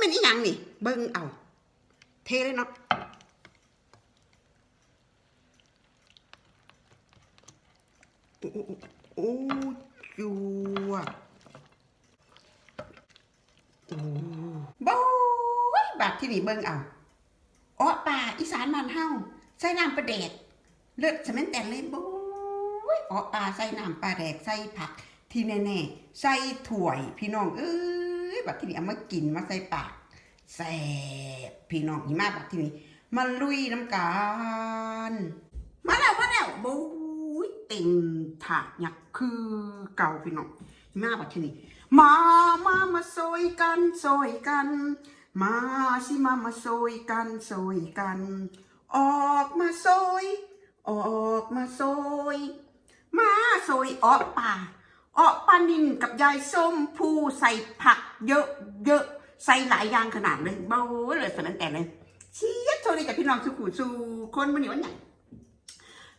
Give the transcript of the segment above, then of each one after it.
มันอีหยังนี่ เบิ่งเอา เทเลยเนาะโอ้โอ้โอ้จัวโอ้บ่ยบาดที่นี่เบิ่งเอาอ้อป่าอีสานมันเฮาใส่น้ำปลาแดก เลือดสมันแต่เลยบ่ยอ้อป่าใส่น้ำปลาแดก ใส่ผักที่แน่ๆ ใส่ถ้วยพี่น้องเอ้ย ยบัดที่นี่เอามากินมาใส่ปากแซ่บพี่น้องอีมาบัดที่นี่มาลุยน้ำกันมาแล้วมาแล้วบ้ยเต็มถาดหยักคือเก่าพี่น้องอีมาบัดที่นี่มามามาซอยกันซอยกัน มาสิมามาซอยกันซอยกัน ออกมาซอยออกมาซอยมาซอยออกป่า ออปลานินกับยายส้มผู้ใส่ผักเยอะเยอะใส่หลายอย่างขนาดเลยเบ้าเลยสนั้นแต่เลยเชียร์โทรดีกับพี่น้องสุขุสู่คนวันนี้วันไหน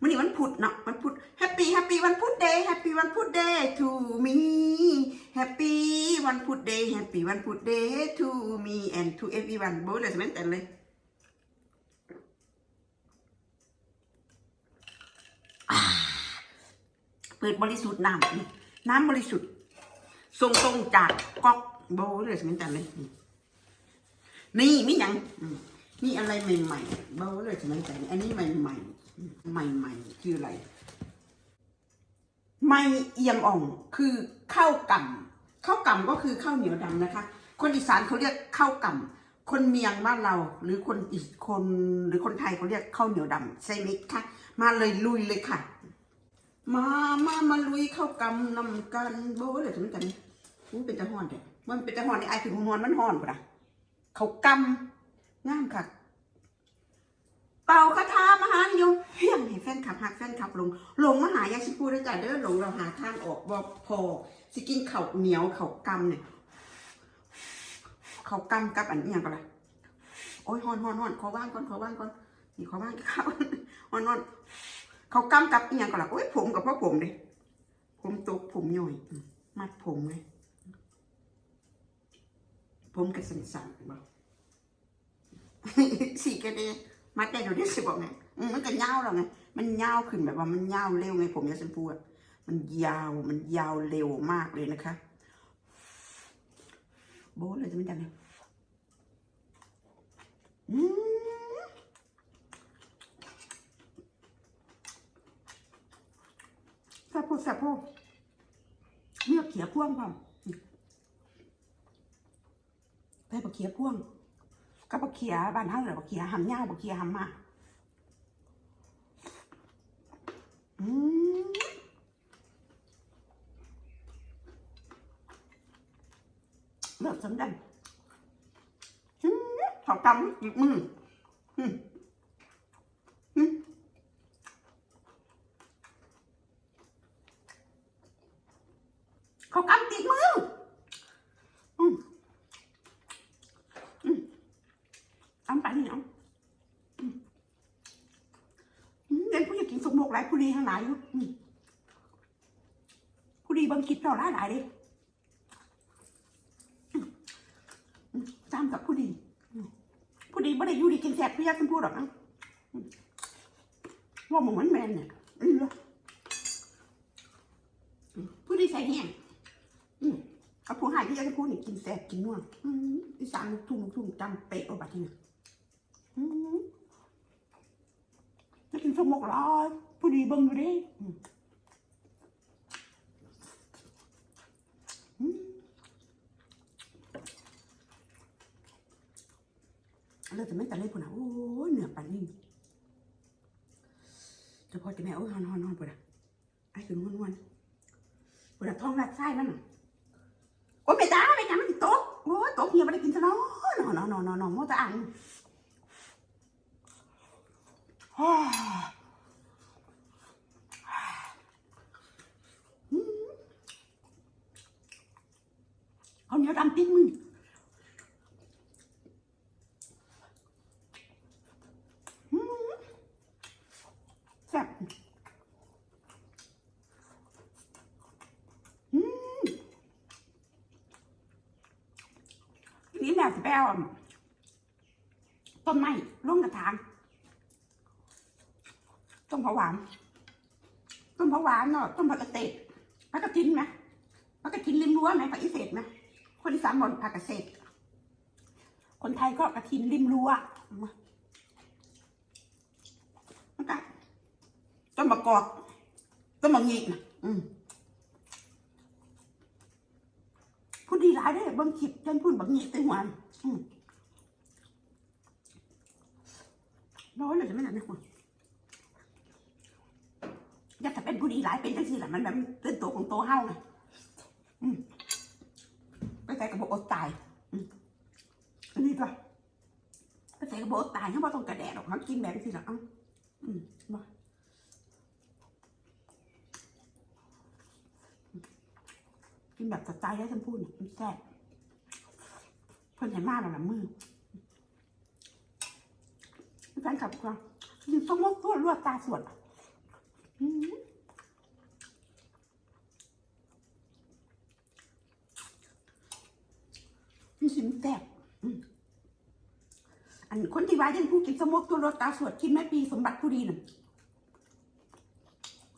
วันนี้วันพุธเนาะวันพุธแฮปปี้แฮปปี้วันพุธเดย์แฮปปี้วันพุธเดย์ทูมีแฮปปี้วันพุธเดย์แฮปปี้วันพุธเดย์ทูมีแอนทูเอฟวีวันโบ้เลยสนั้นแต่เลยเปิดบริสุทธิ์น้ำนี่ น้ำบริสุทธิ์ส่งตรงจากก๊อกโบเลยสมินจันเลยนี่มีหยังนี่อะไรใหม่ๆโบเลยสมินจันอันนี้ใหม่ๆใหม่ๆคืออะไรไม่เอียงอ่องคือข้าวก่ำข้าวก่ำก็คือข้าวเหนียวดำนะคะ คนอีสานเขาเรียกข้าวก่ำคนเมียงบ้านเรา หรือคนอีสคนหรือคนไทยเขาเรียกข้าวเหนียวดำใช่ไหมคะมาเลยลุยเลยค่ะ มามามาลุยเข้ากำนำกันโบ้เลยถึงกันมันเป็นตะหอนเด้มันเป็นตะหอนในไอายถึงหอนมันหอนปะนะเขากำงามค่ะ เป่าคาถามหานิยมเฮี้ยงให้แฟนขับหักแฟนขับลงลงมาหายาชิพูได้จ้ะเด้อลงเราหาทางออกบ่พอสิกินเข่าเหนียวเข่ากำเนี่ยเข่ากำกับอันนี้ยังก็ไรโอ้ยหอนหอนหอนขอว่างก่อนขอว่างก่อนนี่ขอว่างข้าวหอนหอน เขากำกับอีหยังก็ล่ะโอ้ยผมกับพ่อผมเลยผมตกผมย่อยมัดผมไงผมกระสันสันๆบอกสีกระเดมัดได้ดูดิสิบอกไงมันก็ยาวแล้วไงมันยาวขึ้นแบบว่ามันยาวเร็วไงผมยาสันพูดมันยาวมันยาวเร็วมากเลยนะคะ โบ้เลยจะไม่ได้เลยอืม ซ่บพูดแซ่บพูดเลือกเขียพ่วงพ่อมไปบักเขียพ่วงกับบักเขียบ้านเฮาหรือบักเขียหำย่าบักเขียหำมาอืมเลือกสำดันอืมเขากำหยิบมืออืม เขากำติดมืออืมอืมทำไปนี่เนาะอืมอืมเด็กผู้อยากกินสมบกหลายผู้ดีทั้งหลายอยู่อืมผู้ดีเบา งคิดเราหลายหลายเลยอืมอืมจำกับผู้ดี ผู้ดีไม่ได้อยู่ดีกินแสบพี่ยักษ์เป็นผู้หรอกนะอืมว่ามันเหมือนแมนเนี่ยอืมอืมผู้ดีใส่แห้งอืมเอาผู้หายที่จะพูดนี่กินแซ่บกินนัวอืมอีสานลูกทุ่งลูกทุ่งจำเป๊ะเอาบัดนี้นะอืมจะกินสมกร้อยผู้ดีเบิ่งอยู่เดิอืมอืม แล้วจะไม่แต่เลยพุ่นอะโอ้ยเหนือปันนี่เจะพอจะแม่โอ้ยฮอนฮอนฮอนพุ่นอะไอ้คือนวลนวลพุ่นอะท้องรัดไส้มันอะโอ้ยไม่ตาไม่ตามันติดโต๊ะโอ้ยโต๊ะเฮียไม่ได้กินซะเนาะนอนนอนนอนนอนนอนโมตะอันฮ่าอืมเอาเนี้ยดำติ้งมึงอืมแซ่บ อืมนี่แหละาจะไปเอาต้นไม้ร่วงกระถางต้นผักหวานต้นผักหวานเนาะต้นผักกระเตดผักกระทินไหมผักกระทินริมรั้วไหมผักอีเศษไหมคนอีสานบอกผักกระเศษคนไทยก็กระทินริมรั้วมันก็ต้นมะกอกต้นมะงีกนะอืม พูดดีหลายได้บิ่งคลิปจนพูดแบบนี้ตึงหวานร้อยเลยจะไม่หนักนะคุณอยากจะเป็นผู้ดีหลายเป็นจังซี่แหละมันแบบเป็นตัวของตัวเฮาไงไปใส่กระบอกอดตายอันนี้ตัวไปใส่กระบอกอดตายเขาบอกต้องกระแดดหรอกเขากินแบบนี้สิหรอกอ้าอืมมา กินแบบสไตล์ได้ฉันพูดเนี่ยมันแซ่บเพิ่นเห็นมากแล้วละมือแฟนคลับก็ยิงสมกตัวรวดตาสวดอืมนี่สิมแซ่บอืมอันคนที่ว่ายังผู้กินสมกตัวรวดตาสวดกินแม่ปีสมบัติผู้ดีน่ะ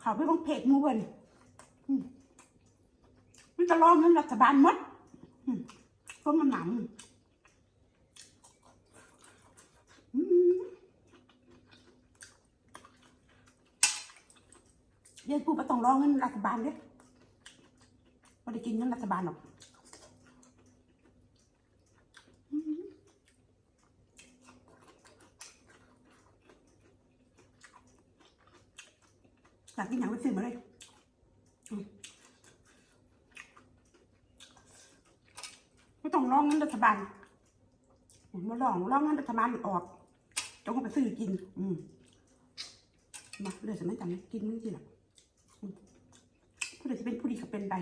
เขาไปบังเพจมูเบิ้นอื มันจะรองเงินรัฐบาลมดอืมเพราะมันหนำอืมเดี๋ยวพูดมาต้องรองเงินรัฐบาลเด้อไม่ได้กินเงินรัฐบาลหรอกอืมอยากกินอย่างไปซื้อมาเลย ไม่ต้อง รัฐบาลมาลองลองเงินรัฐบาลออกจงไปซื้อกิน อืมมาเลยจะไม่จำกินไม่กินอะผู้ใดจะเป็นผู้ดีก็เป็นไป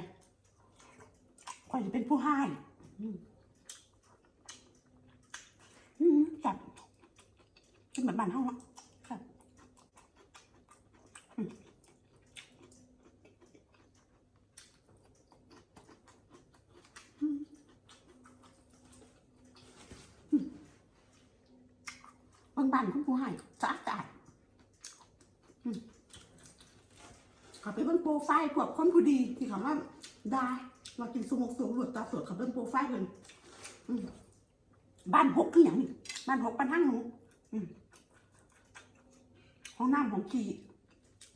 คอยจะเป็นผู้ให้อืมอืมจับกินแบบบ้านห้องอะจับอืมอืม บ้านของผู้ให้สะอาดสะอาดอืมเขาไปเบิ่งโปรไฟล์พวกคนผู้ดีที่เขาว่าได้ว่ากินสมกสูงหลุดตาสวดเขาเบิ่งโปรไฟล์เพิ่นบ้านหกคืออย่างนี้บ้านหกบ้านห้างหนูห้องน้ำของขี่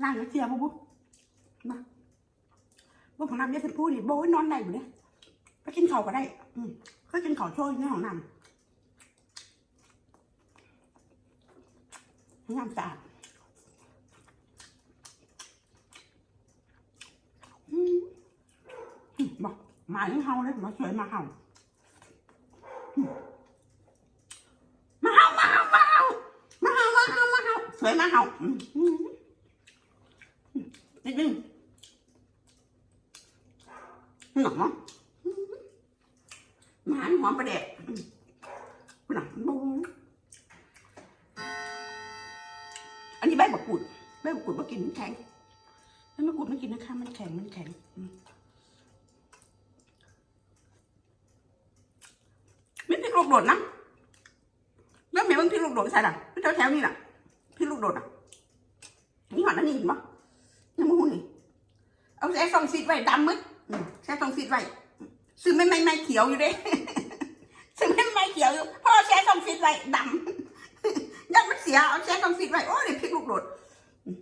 ล่างเสียบ่บุ๊มาบ่ของน้ำเนี่ยเป็นผู้ดีโบยนอนได้อยู่เนี่ยไปกินข้าวก็ได้ อืมก็กินข้าวโชยในห้องน้ำ งามสะอาดอืมอืมบอกมาถึงเฮาเลยมาสวยมาเฮามาเฮามาเฮามาเฮามาเฮามาเฮามาเฮาสวยมาเฮาอืมอืมอืมนิงหนอมหมาหอมประเด็ดหนังบู กุดใบบักกุดมากินมันแข็งใบบักกุดม่กินนะคะ มันแข็งมันแข็งมไม่พริกลูกโดดนะแล้วแม่มันพริกลูกโดดใส่หรอแถวแถวๆนี่น่ะพริกลูกโดดอะนี่หอดอันนี้เห็นปะยังมูนี่เอาแซ่ซองซีดไว้ดำมึดแซ่ซองซีดไว้ซื้อไม่ไม่ไม่เขียวอยู่เด้ซื้อไม่ไม่เขียวอยู่เพราะเอาแซ่ซองซีดไว้ดำยัดมันเสียเอาแช่ต้องฟิตไว้โอ้ยพริกลูกโดดอืม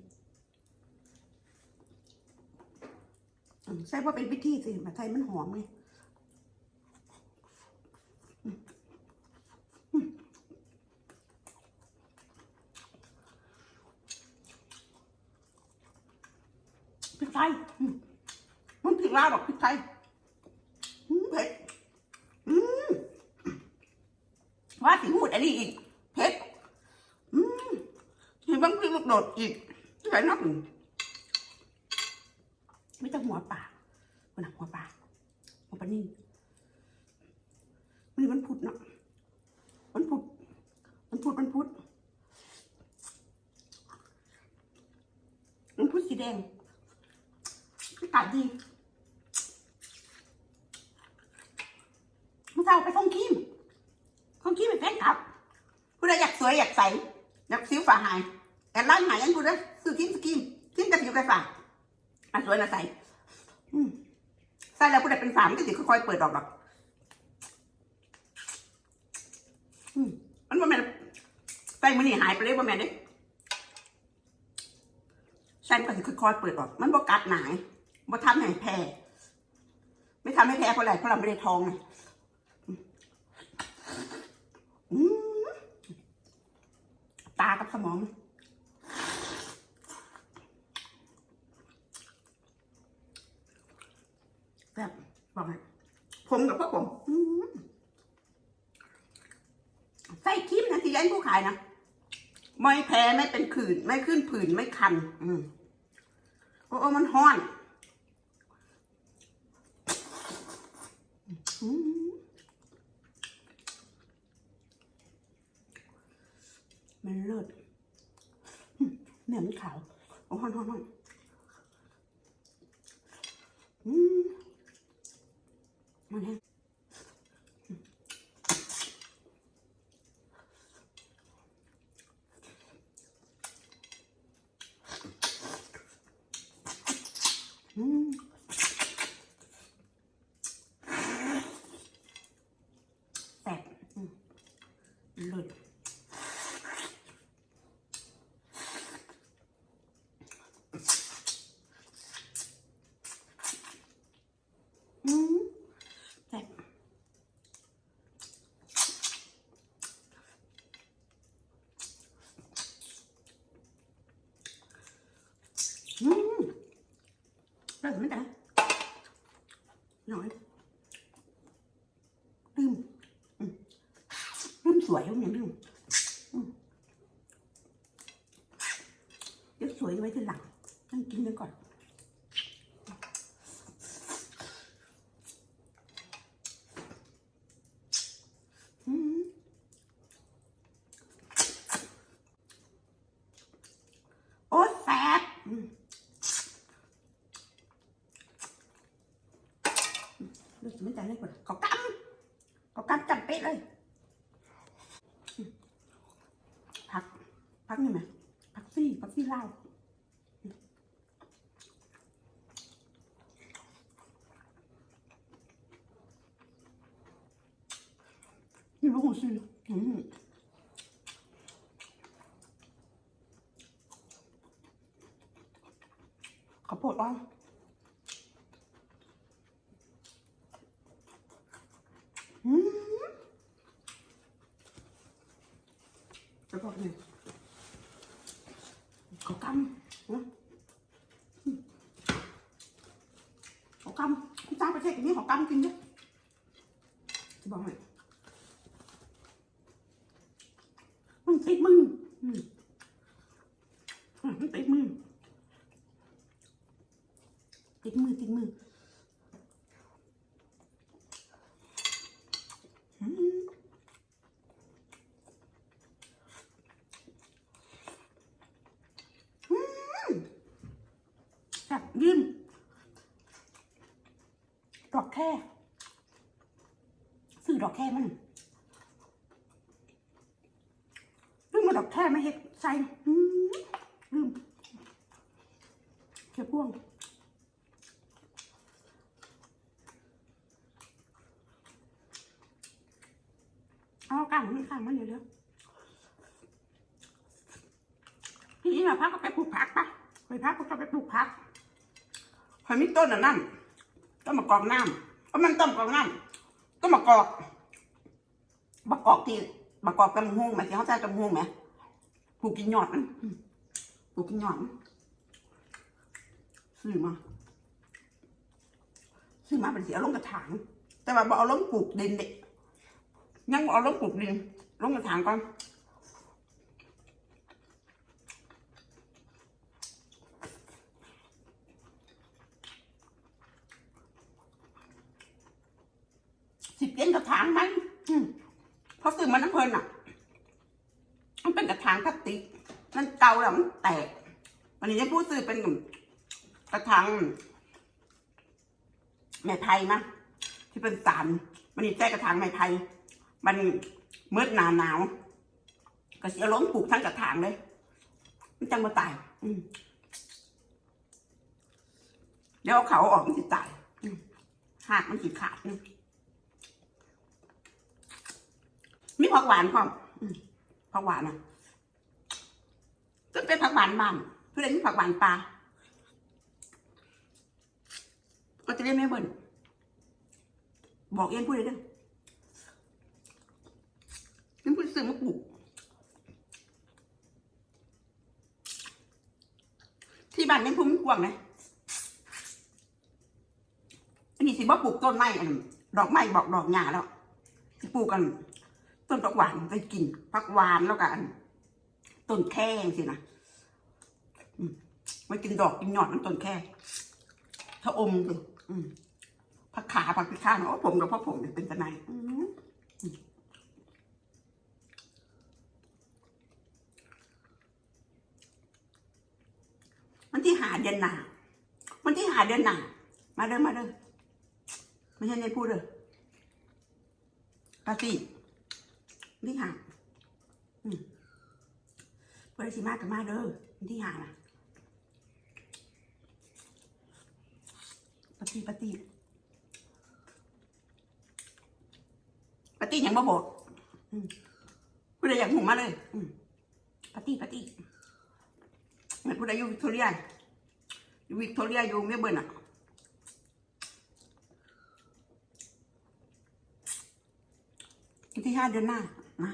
ใช่พราะเป็นพิธีสิมาไทยมันหอมไงพริกไทยมันพริกลาวหรอกพริกไทยเผ็ดว่าถึงหูดอันนี้อีกเผ็ดเห็นบางทีลูกโดดอีกใส่นักหนึ่งไม่ต้องหัวป่าคนหนักหัวป่าหัวปลา นิ่งวันนี้มันพุดเนาะมันพุดมันพุดมันพุดมันพุดสีแดงอากาศดีเมื่อเช้าไปท่องคิมต้องคิดเป็นแฟนคลับผู้ใดอยากสวยอยากใสอยากสิวฝาหายแอดไลน์หายยังกูเด้อซื้อกินสกินกินแต่ผิวกระฝาอะสวยนะใสอืม ส่แล้วผู้ใดเป็นฝามก็จะค่อยๆเปิดออกหรอกมันบ่แม่นใส่มือนี่หายไปเลยบ่แม่นเด้ใส่มันก็จะค่อยๆเปิดออก มันบ่กัดหนายบ่ทำให้แพ้ไม่ทำให้แพ้เพราะอะไรเพราะเราไม่ได้ทองไงตากับสมอง แบบบอกไง ผมกับพวกผมอื้ครีมนะที่ยันผู้ขายนะไม่แพ้ไม่เป็นขื่นไม่ขึ้นผื่นไม่คัน อืมโอ้โอ้มันห้อนมันเลิศเนื้อมันขาว โอ้ห้อนห้อนห้อนอืม มันแห้งอืมแซ่บอืมเลิศ อืมแซ่บอืม เริ่มไม่ได้หน่อยลืมอืมลืมสวยแล้วเนี่ยลืมอืมเดี๋ยวสวยไว้ทีหลังต้องกินไปก่อน อืมโอ้แซ่บอืม รู้สึกไม่ใจเลยคนเขากำเขากำจำเป๊ะเลยพักพักนี่ไหมพักซี่พักซี่เล้าอืมนี่รู้สิอืมข้าวโพดอ่อนอืม จะบอกไงข้ากำนะอืมข้าวกำคุณจ้าประเทศนี้ข้าวกำกินเนี่ยจะบอกไงมันติดมืออืมอะมันติดมือ ติดมือติดมืออืมอืมแซ่บยืม ดอกแค่ซื้อดอกแค่มันลืมมาดอกแค่มาเห็ดใส่ลืมเขียวพ่วงเอากลางมันกลางมันเร็วๆทีนี้เราพักก็ไปปลูกผักปะไปพักก็ไปปลูกผักหอยมีต้นอะนั่น ต้นมะกอกน้ำเอามันต้มะกอกน้ำต้นมะกอกมะกอกที่มะกอกกำหูไหมที่เขาใช้กำหูไหมปลูกกินยอดมันอืมปลูกกินยอดซื้อมาซื้อมาเป็นสีเอาลงกระถาง แต่ว่าบอเอาลงปลูกดินเด็ยังเอาลงปลูกดินลงกระถางก่อนสิเปลี่ยนกระถางไหมอืมเพราะซื้อมาน้ำเพลินอะ มันเป็นกระถางพลาสติกมันเก่าแล้วมันแตกวันนี้จะพูดซื้อเป็นกระถางไม้ไผ่มาที่เป็นสารมันนี่แจ้กระถางไม้ไผ่มันเมื่อหนาหนาวก็เสียล้มปลูกทั้งกระถางเลย มันจังมาตายเดี๋ยวเขาออกมันจะตายหากมันสิขาดนี่ มีผักหวานพร้อมผักหวานอะก็เป็นผักหวานบ้านเพื่อนมีผักหวานปลาก็จะได้ไม่เบิ่นบอกเอ็นพูดเลยเด้อเอ็นพูดซื้อมาปลูกที่บ้านยังพุ่มกวางนะอันนี้สิบ่ปลูกต้นไม้อันดอกไม้บอกดอกหญ้าแล้วปลูกกัน ต้นผักหวานไปกินผักหวานแล้วกันต้นแค่สินะอืมไว้กินดอกกินหยอดมันต้นแค่ถ้าอมสิผักขาผักพิฆาตโอ้ผมกับพ่อผมเนี่ยเป็นตะไนมันที่หาเดือนหนามันที่หาเดือนหนามาเด้อมาเด้อไม่ใช่ในพูดเด้อปาตี้ ที่หาอืมเพื่อนสิมากกับมาเด้อที่หานะปาตี้ปาตี้ปาตี้ยังบ่บอกผู้ใดอยากหูมาเลยปาตี้ปาตี้เหมือนผู้ใดอยู่วิกตอเรียอยู่วิกตอเรียอยู่เมลเบิร์นอะที่ห้าเดือนหน้า มา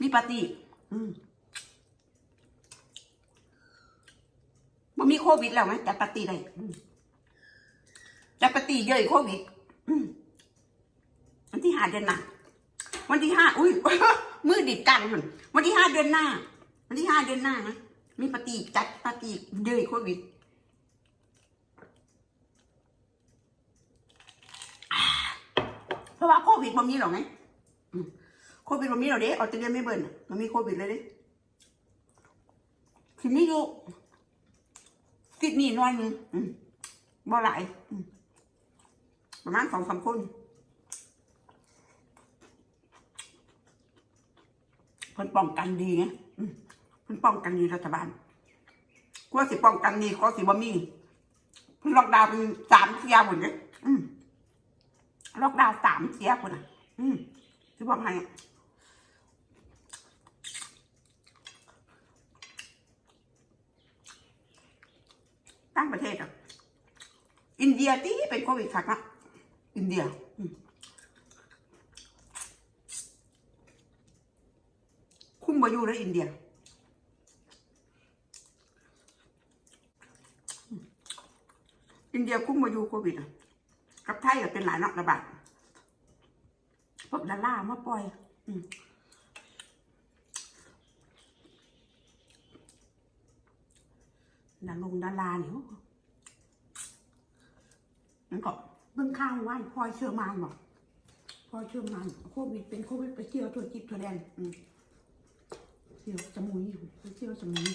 มีปาร์ตี้อืมมันมีโควิดแล้วไหมจัดปาร์ตี้ได้จัดปาร์ตี้เยอะโควิดวันที่ห้าเดือนหน้าวันที่ห้าอุ้ยมือดิดกันวันที่ห้าเดือนหน้า วันที่ห้าเดือนหน้านะมีปาร์ตี้จัดปาร์ตี้เยอะโควิด เพราะว่าโควิดมันมีหรอกไงโควิดมันมีหรอกเด้ออสเตรเลียไม่เบิ่นอมันมีโควิดเลยเด้คือไม่อยู่ติดนี่น้อยนึงอืมบ่หลายประมาณสองสามคนเพิ่นป้องกันดีไงมเพิ่นป้องกันดีรัฐบาลกลัวสิป้องกันดีก็สิบ่มีเพิ่นล็อกดาวน์เป็นสามเที่ยหมดเลยอืม ล็อกดาวน์สามเสียคนอะ อืมที่บอกให้ตั้งประเทศอะ อินเดียที่เป็นโควิดค่ะนะอินเดียคุ้มบายูแล้วอินเดียอินเดียคุ้มบายูโควิดอะ กับไทยก็เป็นหลายนักระบาดพวกดารามาปล่อยอดาลงดาราเนี่ยนั่นก็เบื้องข้างไหวพลอยเชื่อมานบอกพลอยเชื่อมานโควิดเป็นโควิดไปเที่ยวตัวจิตตัวแดนเที่ยวสมุยไปเที่ยวสมุย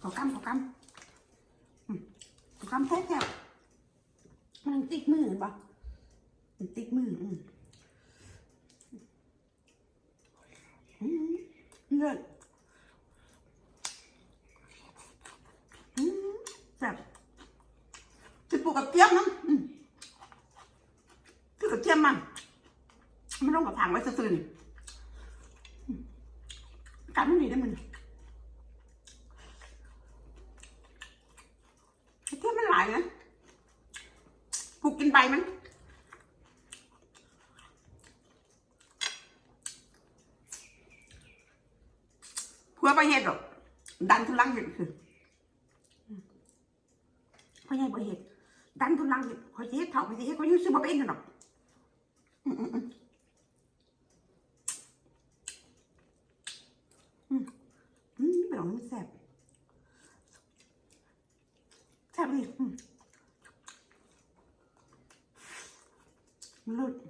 ขอกำขอกำอืมขอกำแท้ๆมันติดมือเห็นปะมัน ติดมืออืมอืมเลิศอืมแซ่บจะปลูกกับเทียมนะอืมคือกับเทียมมันไม่ต้องกับถางไว้ซื่อๆนี่การไม่มีได้มันกระเทียมมันหลายนะปลูกกินใบมัน เพื่อไปเห็ดหรอกดันทุลังเห็ดคือพ่อใหญ่บ่เห็ดดันทุลังเห็ดคอยสิเห็ดเท่าคอยสิเห็ดคอยอยุ่ซื้อมาเป็นกันหรอกอืมอืมอืมอืมอืมเป็นของมันแซ่บแซ่บดิอืมมันเลิศ